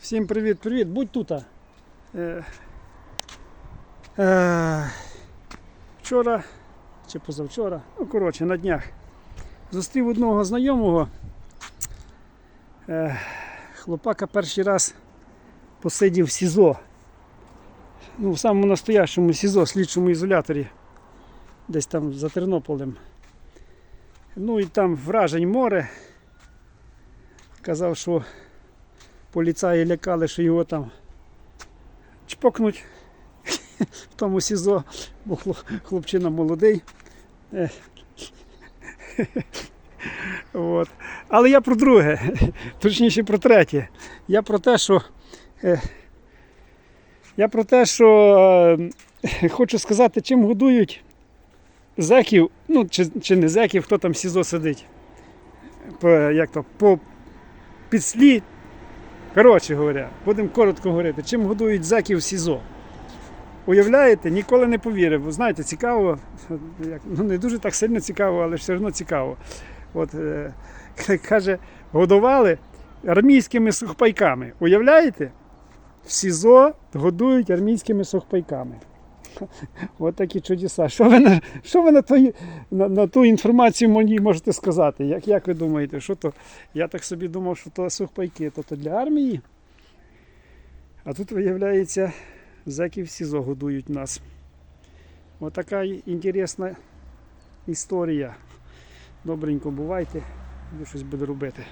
Всім привіт, привіт, будь тут. Е, е, вчора чи позавчора, ну коротше, на днях зустрів одного знайомого. Е, хлопака перший раз посидів в СІЗО. Ну, в самому настоящому СІЗО, слідчому ізоляторі, десь там за Тернополем. Ну і там вражень море. Казав, що поліцаї лякали, що його там чпокнуть в тому СІЗО, бо хлопчина молодий. Е. От. Але я про друге, точніше про третє. Я про те, що. е, Я про те, що е, хочу сказати, чим годують зеків, ну чи, чи не зеків, хто там в СІЗО сидить. По, як то, по підслід Коротше говоря, будемо коротко говорити, чим годують зеків в СІЗО. Уявляєте, ніколи не повірив. Ви знаєте, цікаво, ну не дуже так сильно цікаво, але все одно цікаво. От, е, каже, годували армійськими сухпайками. Уявляєте? В СІЗО годують армійськими сухпайками. От такі чудеса. Що ви на, що ви на, тої, на, на ту інформацію мені можете сказати? Як, як ви думаєте, що то? Я так собі думав, що то сухпайки, то, то для армії. А тут, виявляється, зеків СІЗО годують нас. Отака інтересна історія. Добренько бувайте, щось буду робити.